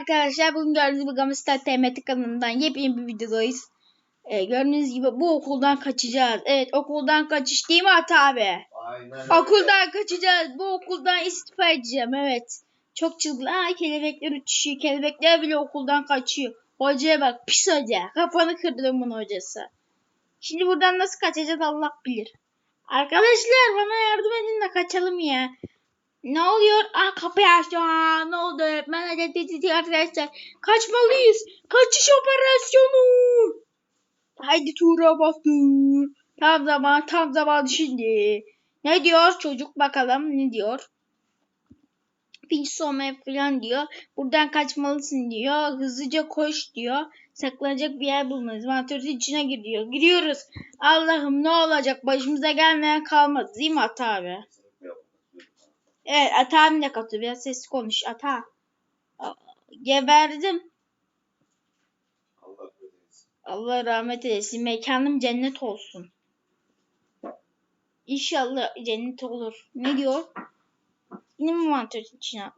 arkadaşlar. Bugün gördüğünüz gibi Gamistar TMT kanalından yepyeni bir videodayız. Ee, gördüğünüz gibi bu okuldan kaçacağız. Evet okuldan kaçış değil mi Ata abi? Aynen. Okuldan kaçacağız. Bu okuldan istifa edeceğim evet. Çok çılgın. Aa kelebekler uçuşuyor. Kelebekler bile okuldan kaçıyor. Hocaya bak pis hoca. Kafanı kırdım bunun hocası. Şimdi buradan nasıl kaçacağız Allah bilir. Arkadaşlar bana yardım edin de kaçalım ya. Ne oluyor? Aa kapıyı açtı. Aa, ne oldu? Öğretmen hadi arkadaşlar. Kaçmalıyız. Kaçış operasyonu. Haydi Tuğra bastır. Tam zaman tam zaman şimdi. Ne diyor çocuk bakalım ne diyor. Pinç soğumaya falan diyor. Buradan kaçmalısın diyor. Hızlıca koş diyor. Saklanacak bir yer bulmalıyız. Mantarın içine giriyor. Giriyoruz. Allah'ım ne olacak? Başımıza gelmeyen kalmadı. Değil mi Ata abi? Evet Ata abi de katıyor. Biraz sesli konuş. Ata. Geberdim. Allah korusun. Allah rahmet eylesin. Mekanım cennet olsun. İnşallah cennet olur. Ne diyor? Yine mi mantarın içine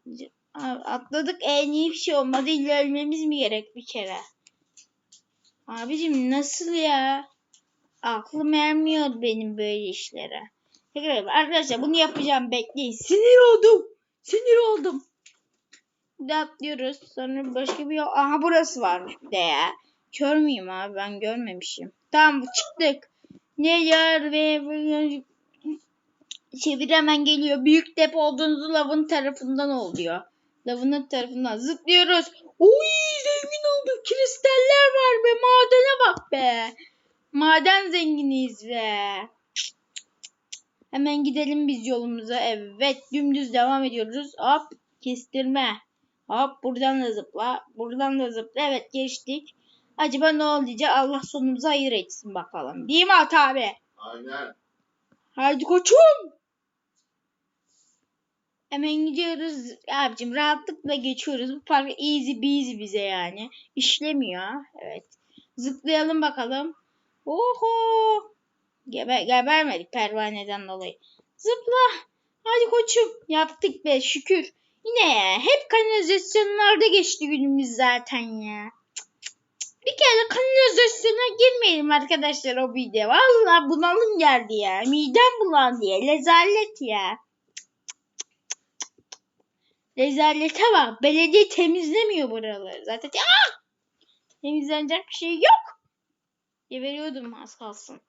atladık. E niye bir şey olmadı? İlla ölmemiz mi gerek bir kere? Abicim nasıl ya? Aklım ermiyor benim böyle işlere. Tekrar arkadaşlar bunu yapacağım bekleyin. Sinir oldum. Sinir oldum. Bir de atlıyoruz. Sonra başka bir yol. Aha burası varmış bir de ya. Kör müyüm abi ben görmemişim. Tamam çıktık. Ne yer ve çevir hemen geliyor. Büyük depo olduğunuzu lavın tarafından oluyor. Lavın tarafından zıplıyoruz. Oy zengin olduk. Kristaller var be. Madene bak be. Maden zenginiyiz be. Hemen gidelim biz yolumuza. Evet dümdüz devam ediyoruz. Hop kestirme. Hop buradan da zıpla. Buradan da zıpla. Evet geçtik. Acaba ne olacak? Allah sonumuzu hayır etsin bakalım. Değil mi Ata abi? Aynen. Haydi koçum. Hemen gidiyoruz. Abicim rahatlıkla geçiyoruz. Bu park easy beasy bize yani. İşlemiyor. Evet. Zıplayalım bakalım. Oho. Geber, gebermedik pervaneden dolayı. Zıpla. Hadi koçum. Yaptık be şükür. Yine ya. Hep kanalizasyonlarda geçti günümüz zaten ya. Bir kere kanalizasyona girmeyelim arkadaşlar o video. Valla bunalım geldi ya. Midem bulandı ya. Lezalet ya. Rezalete bak. Belediye temizlemiyor buraları. Zaten Aa! temizlenecek bir şey yok. Geberiyordum az kalsın.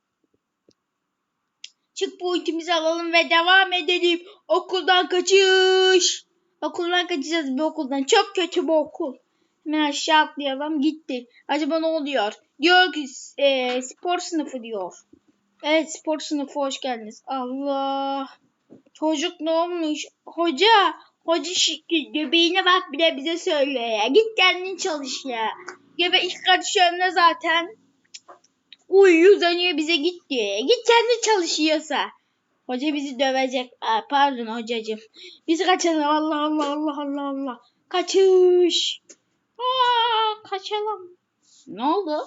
Çık bu ultimizi alalım ve devam edelim. Okuldan kaçış. Okuldan kaçacağız bir okuldan. Çok kötü bu okul. Hemen aşağı atlayalım. Gitti. Acaba ne oluyor? Diyor ki e, spor sınıfı diyor. Evet spor sınıfı hoş geldiniz. Allah. Çocuk ne olmuş? Hoca. Hoca göbeğine bak bile bize söylüyor ya. Git kendin çalış ya. Göbek ilk önüne zaten. Uyuyor uzanıyor bize git diyor ya. Git kendi çalışıyorsa. Hoca bizi dövecek. Aa, pardon hocacığım. Biz kaçalım. Allah Allah Allah Allah Allah. Kaçış. Aa, kaçalım. Ne oldu?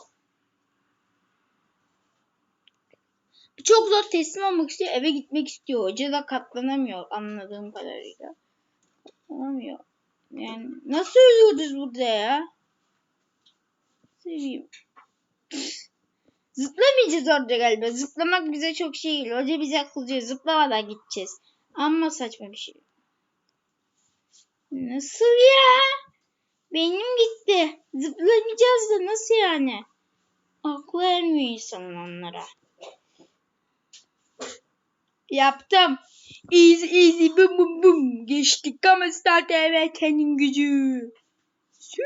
Çok zor teslim olmak istiyor. Eve gitmek istiyor. Hoca da katlanamıyor anladığım kadarıyla. Olamıyor. Yani nasıl ölüyoruz burada ya? Seveyim. Zıplamayacağız orada galiba. Zıplamak bize çok şey geliyor. Hoca bize akılcı zıplamadan gideceğiz. Ama saçma bir şey. Nasıl ya? Benim gitti. Zıplamayacağız da nasıl yani? Aklı ermiyor insanın onlara. Yaptım. Easy easy bum bum bum. Geçtik ama Star TV'nin gücü. Sü.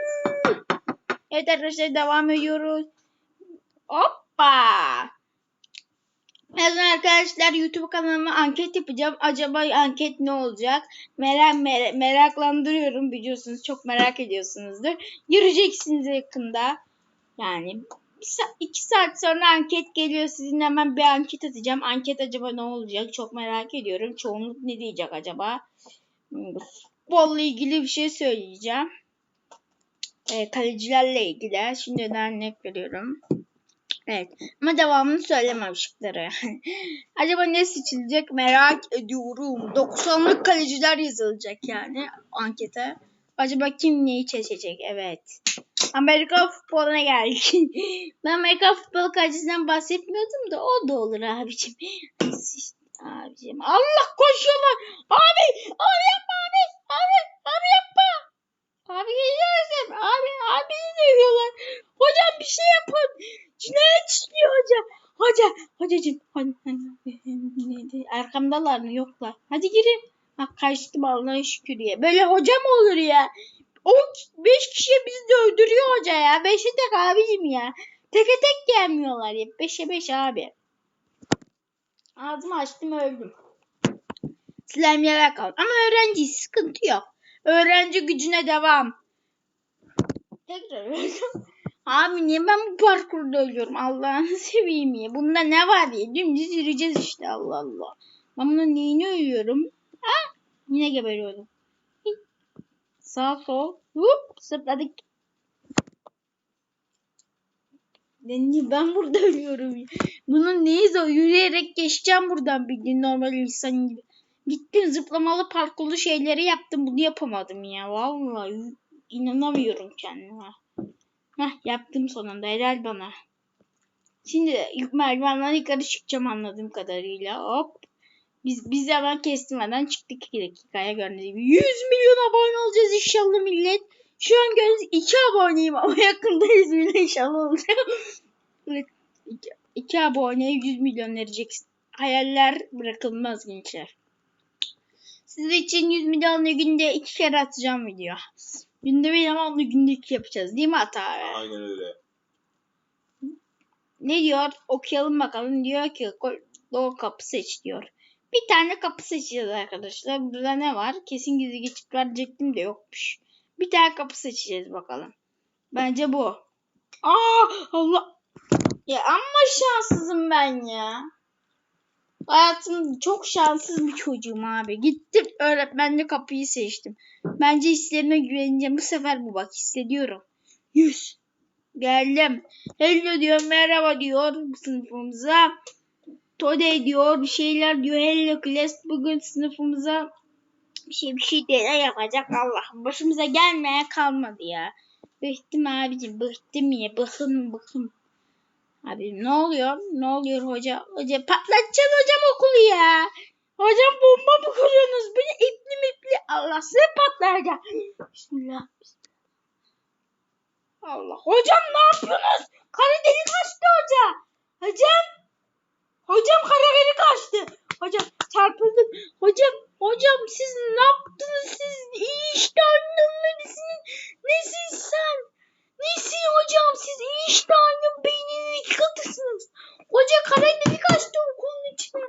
Evet arkadaşlar devam ediyoruz. Hoppa. Yazın arkadaşlar YouTube kanalıma anket yapacağım. Acaba anket ne olacak? Merak, mer- meraklandırıyorum biliyorsunuz. Çok merak ediyorsunuzdur. Göreceksiniz yakında. Yani bir sa- iki saat sonra anket geliyor. Sizin hemen bir anket atacağım. Anket acaba ne olacak? Çok merak ediyorum. Çoğunluk ne diyecek acaba? Hmm, Futbolla ilgili bir şey söyleyeceğim. E, kalecilerle ilgili. Şimdiden örnek veriyorum. Evet. Ama devamını söylemem şıkları. Acaba ne seçilecek merak ediyorum. 90'lık kaleciler yazılacak yani ankete. Acaba kim neyi seçecek? Evet. Amerika futboluna geldik. ben Amerika futbol kalitesinden bahsetmiyordum da o da olur abicim. Abicim Allah koşuyorlar. Abi abi yapma abi. Abi abi yapma. Abi geliyorsun. Abi abi dövüyorlar. Hocam bir şey yapın. Cinayet işliyor hocam. Hoca, hocacığım. Hadi, hadi. Arkamdalar mı? Yoklar. Hadi girin. Ha kaçtım Allah'a şükür ya. Böyle hoca mı olur ya? 5 kişi bizi de öldürüyor hoca ya. 5'e tek abicim ya. Teke tek gelmiyorlar ya. 5'e 5 abi. Ağzımı açtım öldüm. Slime yere kaldım. Ama öğrenci sıkıntı yok. Öğrenci gücüne devam. Tekrar öldüm. Abi niye ben bu parkurda ölüyorum? Allah'ını seveyim ya. Bunda ne var ya? Dümdüz yürüyeceğiz işte Allah Allah. Ben bunun neyini ölüyorum? Ha? Yine geberiyordum. Hih. Sağ sol. Hop zıpladık. Ben, ben burada ölüyorum. Bunun neyi zor? Yürüyerek geçeceğim buradan bildiğin normal insan gibi. Gittim zıplamalı parkurlu şeyleri yaptım. Bunu yapamadım ya. Vallahi inanamıyorum kendime. Heh yaptım sonunda. Helal bana. Şimdi merdivenden yukarı çıkacağım anladığım kadarıyla. Hop. Biz, biz hemen kestirmeden çıktık 2 dakikaya gördüğünüz gibi. 100 milyon abone olacağız inşallah millet. Şu an gördüğünüz 2 aboneyim ama yakında 100 milyon inşallah olacak. Evet, 2 aboneye 100 milyon vereceksin. Hayaller bırakılmaz gençler. Sizin için 100 milyonlu günde 2 kere atacağım video. Günde bir ama onu günde 2 yapacağız değil mi Ata abi? Aynen öyle. Ne diyor? Okuyalım bakalım. Diyor ki doğru kapı seç diyor. Bir tane kapı seçeceğiz arkadaşlar. Burada ne var? Kesin gizli geçit var diyecektim de yokmuş. Bir tane kapı seçeceğiz bakalım. Bence bu. Aa Allah. Ya amma şanssızım ben ya. Hayatım çok şanssız bir çocuğum abi. Gittim öğretmenle kapıyı seçtim. Bence hislerime güveneceğim. Bu sefer bu bak hissediyorum. Yüz. Geldim. Hello diyor, merhaba diyor sınıfımıza. Today diyor, bir şeyler diyor. Hello class, bugün sınıfımıza bir şey bir şey deney yapacak. Allah başımıza gelmeye kalmadı ya. Bıktım abicim, bıktım ya. Bıkın bıkın. Abi ne oluyor? Ne oluyor hoca? Hoca patlatacaksın hocam okulu ya. Hocam bomba mı kuruyorsunuz? Ne ipli mipli? Allah size patlayacak. Bismillah. Allah. Hocam ne yapıyorsunuz? Kara delik açtı hoca. Hocam. Hocam kara delik açtı. Hocam çarpıldım. Hocam. Hocam siz ne yaptınız? Siz iyi iştahının neresinin? Nesin sen? Nesin hocam? Siz iyi iştahının beyninin iki katısınız. Hoca kara delik açtı okulun içine.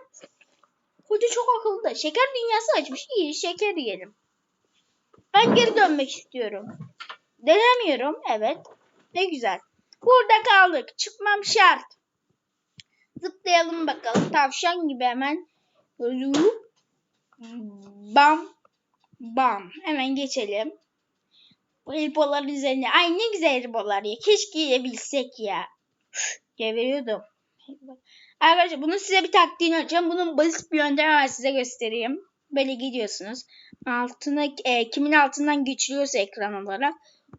Hoca akıllı. Şeker dünyası açmış. İyi şeker yiyelim. Ben geri dönmek istiyorum. Denemiyorum. Evet. Ne güzel. Burada kaldık. Çıkmam şart. Zıplayalım bakalım. Tavşan gibi hemen. Bam. Bam. Hemen geçelim. Bu elbolar üzerine. Ay ne güzel elbolar ya. Keşke yiyebilsek ya. Üf, Geveriyordum. Arkadaşlar bunu size bir taktiğini açacağım. Bunun basit bir yöntemi var size göstereyim. Böyle gidiyorsunuz. Altına e, kimin altından geçiliyorsa ekran olarak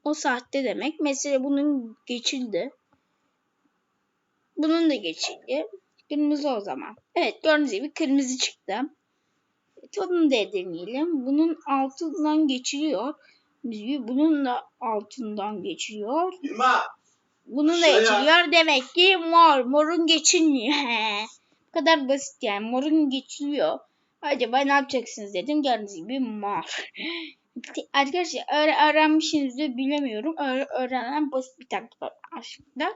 o saatte demek. Mesela bunun geçildi. Bunun da geçildi. Kırmızı o zaman. Evet gördüğünüz gibi kırmızı çıktı. Onu da deneyelim. Bunun altından geçiliyor. Bunun da altından geçiliyor. Bilma. Bunun da Şuraya. geçiliyor. Demek ki mor. Morun geçilmiyor. Bu kadar basit yani. Morun geçiliyor. Acaba ne yapacaksınız dedim. Gördüğünüz gibi mor. Arkadaşlar öğre- öğrenmişsinizdir bilemiyorum. Öğre- öğrenen basit bir taktik var aslında.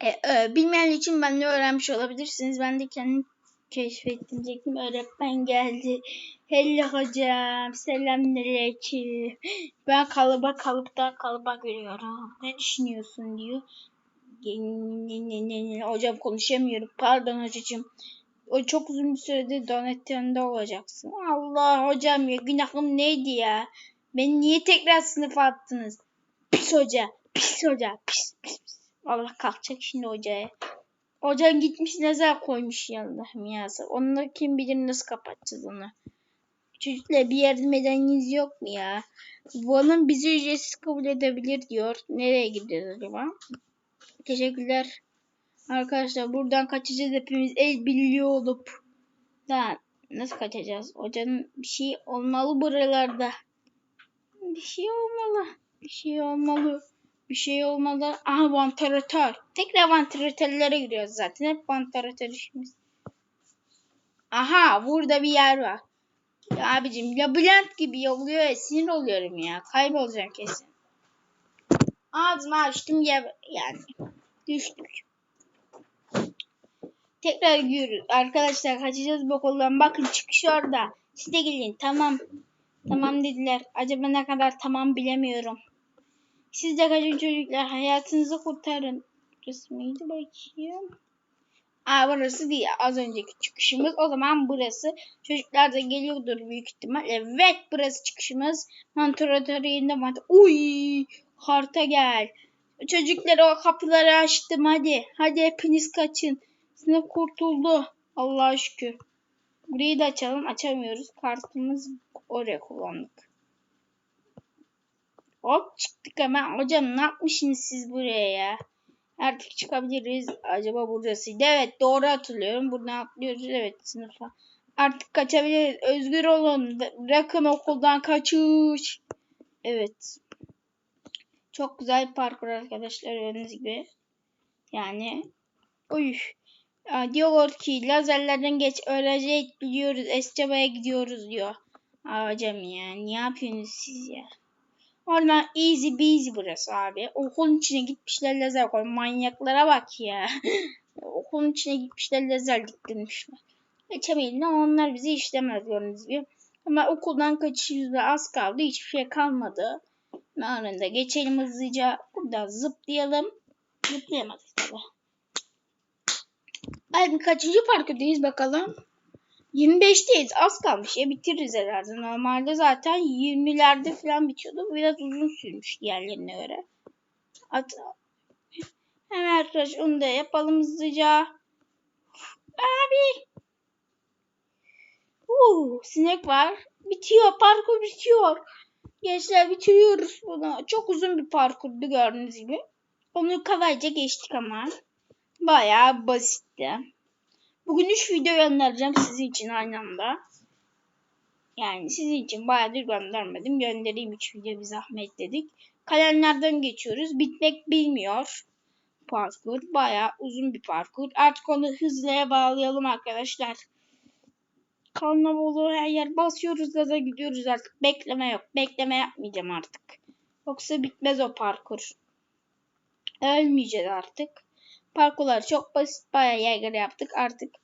E, e, bilmeyen için ben de öğrenmiş olabilirsiniz. Ben de kendim keşfettim diyecektim. Öğretmen geldi. Hello hocam. Selamünaleyküm. Ben kalıba kalıptan kalıba görüyorum. Ne düşünüyorsun diyor. Hocam konuşamıyorum. Pardon hocacığım. O çok uzun bir süredir donasyonda olacaksın. Allah hocam ya günahım neydi ya? Beni niye tekrar sınıfa attınız? Pis hoca. Pis hoca. Pis pis pis. Allah kalkacak şimdi hocaya. Hocam gitmiş nazar koymuş yanına miyasa. Onları kim bilir nasıl kapatacağız onu. Çocuklar bir yardım edeniniz yok mu ya? Van'ın bizi ücretsiz kabul edebilir diyor. Nereye gidiyoruz acaba? Teşekkürler. Arkadaşlar buradan kaçacağız hepimiz el birliği olup. Daha nasıl kaçacağız? Hocanın bir şey olmalı buralarda. Bir şey olmalı. Bir şey olmalı. Bir şey olmalı. Aha vantilatör. Tekrar vantilatörlere giriyoruz zaten. Hep vantilatör işimiz. Aha burada bir yer var. Ya abicim labirent gibi yolluyor ya sinir oluyorum ya. Kaybolacağım kesin. Ağzımı açtım ya yani. Düştük. Tekrar gidiyoruz. Arkadaşlar kaçacağız bu okuldan. Bakın çıkış orada. Siz de gelin. Tamam. Tamam dediler. Acaba ne kadar tamam bilemiyorum. Siz de kaçın çocuklar. Hayatınızı kurtarın. Burası mıydı bakayım. Aa burası değil. Az önceki çıkışımız. O zaman burası. Çocuklar da geliyordur büyük ihtimal. Evet burası çıkışımız. Mantoratörü yerinde mant. Uy! Harta gel. Çocuklar o kapıları açtım hadi. Hadi hepiniz kaçın. Sınıf kurtuldu. Allah'a şükür. Burayı da açalım. Açamıyoruz. Kartımız oraya kullandık. Hop çıktık hemen. Hocam ne yapmışsınız siz buraya ya? Artık çıkabiliriz. Acaba burasıydı. Evet doğru hatırlıyorum. Buradan atlıyoruz. Evet sınıfa. Artık kaçabiliriz. Özgür olun. Bırakın okuldan kaçış. Evet. Çok güzel parkur arkadaşlar gördüğünüz gibi. Yani uy. Diyor ki lazerlerden geç öğrenci biliyoruz. Escaba'ya gidiyoruz diyor. Hocam ya ne yapıyorsunuz siz ya? Oradan easy peasy burası abi. Okulun içine gitmişler lazer koy. Manyaklara bak ya. Okulun içine gitmişler lazer diktirmişler. Geçemeyin onlar bizi işlemez gördüğünüz gibi. Ama okuldan kaçışımızda az kaldı. Hiçbir şey kalmadı. Anında geçelim hızlıca. Buradan zıplayalım. Zıplayamadık tabi. Ay kaçıncı parkurdayız bakalım. 25'teyiz. Az kalmış ya bitiririz herhalde. Normalde zaten 20'lerde falan bitiyordu. Biraz uzun sürmüş diğerlerine göre. At Hemen arkadaş onu da yapalım hızlıca. Abi. Uh, sinek var. Bitiyor. Parkur bitiyor. Gençler bitiriyoruz bunu. Çok uzun bir parkurdu gördüğünüz gibi. Onu kolayca geçtik ama. Bayağı basitti. Bugün 3 video göndereceğim sizin için aynı anda. Yani sizin için bayağıdır göndermedim. Göndereyim 3 video bir zahmet dedik. Kalemlerden geçiyoruz. Bitmek bilmiyor. Parkur. Bayağı uzun bir parkur. Artık onu hızlıya bağlayalım arkadaşlar. Karnavalı her yer basıyoruz gaza gidiyoruz artık. Bekleme yok. Bekleme yapmayacağım artık. Yoksa bitmez o parkur. Ölmeyeceğiz artık. Parkurlar çok basit. Bayağı yaygara yaptık. Artık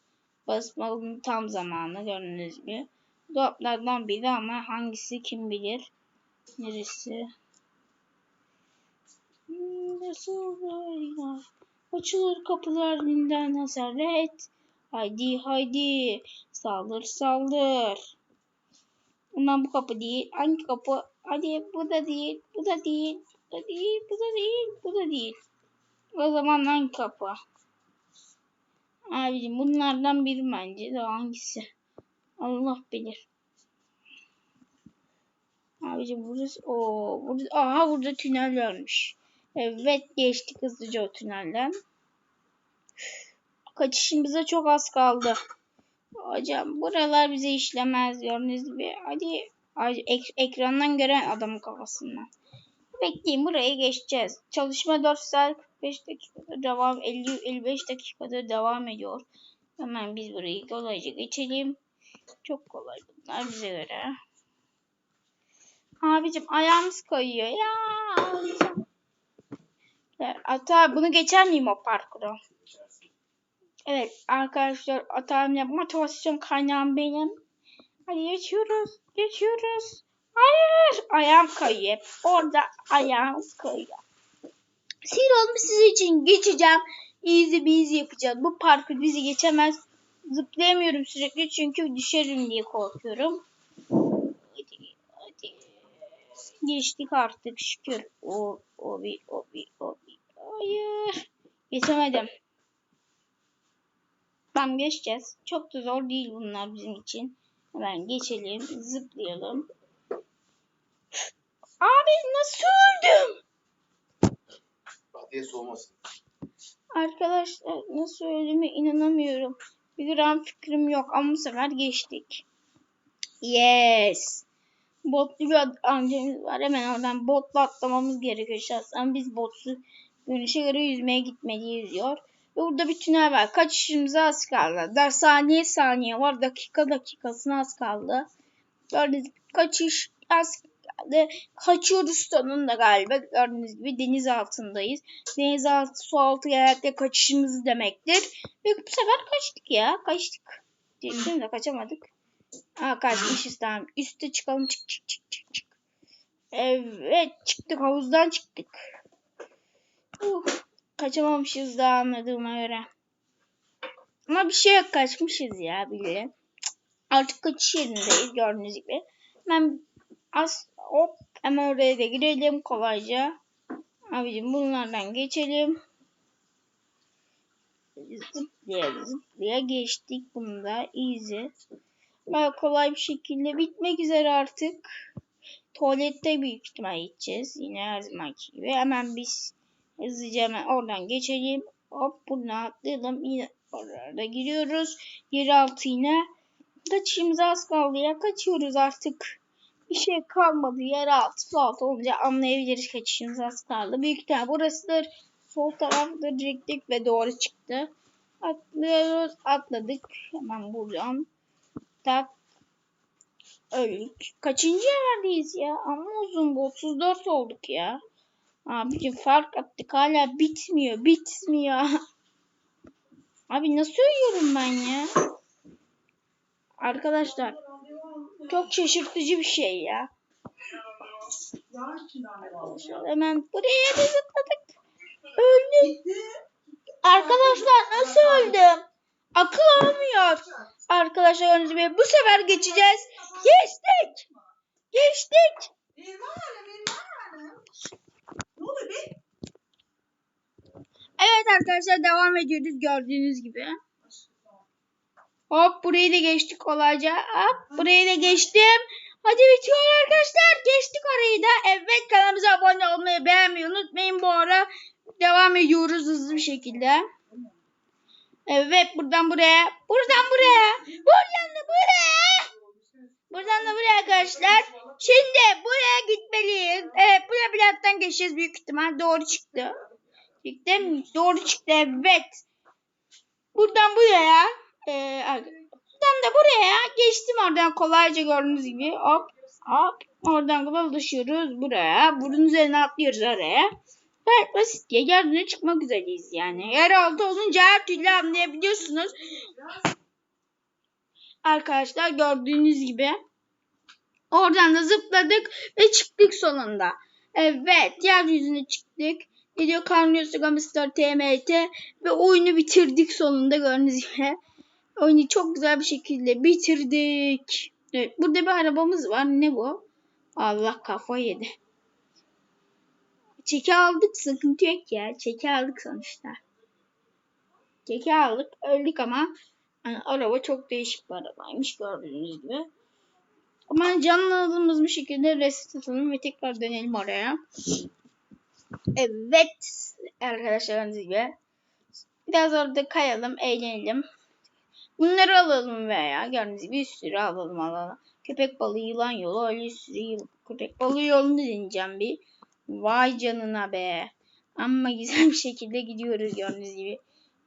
basmanın tam zamanı gördüğünüz gibi. Dolaplardan biri ama hangisi kim bilir. Neresi? Nasıl böyle? Açılır kapılar binden hasaret. Haydi haydi. Saldır saldır. Bundan bu kapı değil. Hangi kapı? Hadi bu da değil. Bu da değil. Bu da değil. Bu da değil. Bu da değil. O zaman hangi kapı? Abicim bunlardan biri bence de hangisi? Allah bilir. Abicim burası o burada aha burada tünel varmış. Evet geçtik hızlıca o tünelden. Kaçışımıza çok az kaldı. Hocam buralar bize işlemez gördüğünüz gibi. Hadi ek- ekrandan gören adamın kafasından. Bekleyin buraya geçeceğiz. Çalışma 4 saat 45 dakikada devam 50 55 dakikada devam ediyor. Hemen biz burayı kolayca geçelim. Çok kolay bunlar bize göre. Abicim ayağımız kayıyor ya. Ya, Ata bunu geçer miyim o parkuru? Evet arkadaşlar atağım motivasyon kaynağım benim. Hadi geçiyoruz. Geçiyoruz. Hayır. Ayağım kayıyor. Orada ayağım kayıyor. Sinir olmuş sizin için geçeceğim. Easy peasy yapacağız. Bu parkur bizi geçemez. Zıplayamıyorum sürekli çünkü düşerim diye korkuyorum. Hadi, hadi. Geçtik artık şükür. O, o bir, o bir, o bir. Hayır. Geçemedim. Tamam geçeceğiz. Çok da zor değil bunlar bizim için. Hemen geçelim. Zıplayalım. Abi nasıl öldüm? Diye soğumasın. Arkadaşlar nasıl öldüğüme inanamıyorum. Bir gram fikrim yok ama bu sefer geçtik. Yes. Botlu bir amcamız var. Hemen oradan botla atlamamız gerekiyor şahsen. Biz botsuz güneşe göre yüzmeye gitmeliyiz diyor. Ve burada bir tünel var. Kaçışımıza az kaldı. Da saniye saniye var. Dakika dakikasına az kaldı. Gördüğünüz kaçış az kaldı. Kaçıyoruz sonunda galiba. Gördüğünüz gibi deniz altındayız. Deniz altı, su altı genellikle kaçışımız demektir. Ve bu sefer kaçtık ya. Kaçtık. Diyeceğim de kaçamadık. Aa kaçmışız tamam. Üste çıkalım. Çık çık çık çık çık. Evet çıktık. Havuzdan çıktık. Uh, kaçamamışız da anladığıma göre. Ama bir şey yok. Kaçmışız ya bile. Artık kaçış yerindeyiz gördüğünüz gibi. Hemen az hop hemen oraya da girelim kolayca. Abicim bunlardan geçelim. Zıplaya zıplaya geçtik. Bunu da easy. Baya kolay bir şekilde bitmek üzere artık. Tuvalette büyük ihtimal gideceğiz. Yine her zamanki gibi. Hemen biz hızlıca hemen oradan geçelim. Hop buradan atlayalım. Yine orada giriyoruz. Yer altı yine. Kaçışımız az kaldı ya. Kaçıyoruz artık. Bir şey kalmadı. Yer altı su altı olunca anlayabiliriz kaçışımız kaldı. Büyük ihtimal burasıdır. Sol tarafta diyecektik ve doğru çıktı. Atlıyoruz. Atladık. Hemen buradan. Tak. Öldük. Kaçıncı yerdeyiz ya? Ama uzun bu. 34 olduk ya. Abicim fark attık. Hala bitmiyor. Bitmiyor. Abi nasıl uyuyorum ben ya? Arkadaşlar çok şaşırtıcı bir şey ya. Hemen buraya da zıpladık. Öldüm. Arkadaşlar nasıl öldüm? Akıl almıyor. Arkadaşlar gördüğünüz gibi bu sefer geçeceğiz. Geçtik. Geçtik. Evet arkadaşlar devam ediyoruz gördüğünüz gibi. Hop burayı da geçtik kolayca. Hop burayı da geçtim. Hadi bitiyor arkadaşlar. Geçtik orayı da. Evet kanalımıza abone olmayı beğenmeyi unutmayın. Bu ara devam ediyoruz hızlı bir şekilde. Evet buradan buraya. Buradan buraya. Buradan da buraya. Buradan da buraya arkadaşlar. Şimdi buraya gitmeliyiz. Evet buraya bir geçeceğiz büyük ihtimal. Doğru çıktı. Çıktı? Doğru çıktı evet. Buradan buraya. Ee, buradan da buraya geçtim oradan kolayca gördüğünüz gibi. Hop hop. Oradan dolaşıyoruz buraya. Bunun üzerine atlıyoruz oraya. Gayet basit ya. Yeryüzüne çıkmak üzereyiz yani. Yeraltı olunca her türlü anlayabiliyorsunuz. Arkadaşlar gördüğünüz gibi. Oradan da zıpladık ve çıktık sonunda. Evet yeryüzüne çıktık. Video Carnios Gamistar TMT ve oyunu bitirdik sonunda gördüğünüz gibi. Oyunu çok güzel bir şekilde bitirdik. Evet burada bir arabamız var. Ne bu? Allah kafa yedi. Çeki aldık sıkıntı yok ya. Çeki aldık sonuçta. Çeki aldık. Öldük ama yani araba çok değişik bir arabaymış gördüğünüz gibi. Ama canlandığımız bir şekilde reset atalım ve tekrar dönelim oraya. Evet arkadaşlar gibi. Biraz orada kayalım, eğlenelim. Bunları alalım veya gördüğünüz bir sürü alalım alalım. Köpek balığı, yılan yolu, öyle bir sürü. Köpek balığı yolunu deneyeceğim bir. Vay canına be. Ama güzel bir şekilde gidiyoruz gördüğünüz gibi.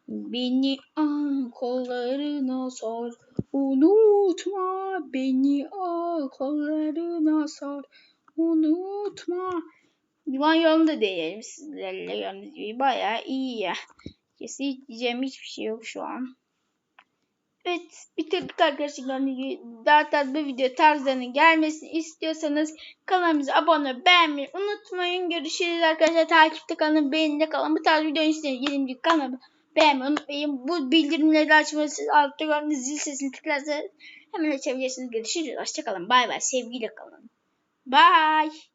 Beni al kollarına sar. Unutma beni al kollarına sar. Unutma. Yılan yolunu da deneyelim sizlerle gördüğünüz gibi. Bayağı iyi ya. Kesin diyeceğim hiçbir şey yok şu an. Evet bitirdik arkadaşlar. Gibi daha tatlı video tarzlarının gelmesini istiyorsanız kanalımıza abone beğenmeyi unutmayın. Görüşürüz arkadaşlar. Takipte kalın, beğenide kalın. Bu tarz video isteyen yeni kanalı beğenmeyi unutmayın. Bu bildirimleri açmanız altta gördüğünüz zil sesini tıklarsanız hemen açabilirsiniz. Görüşürüz. Hoşçakalın. Bay bay. Sevgiyle kalın. Bye.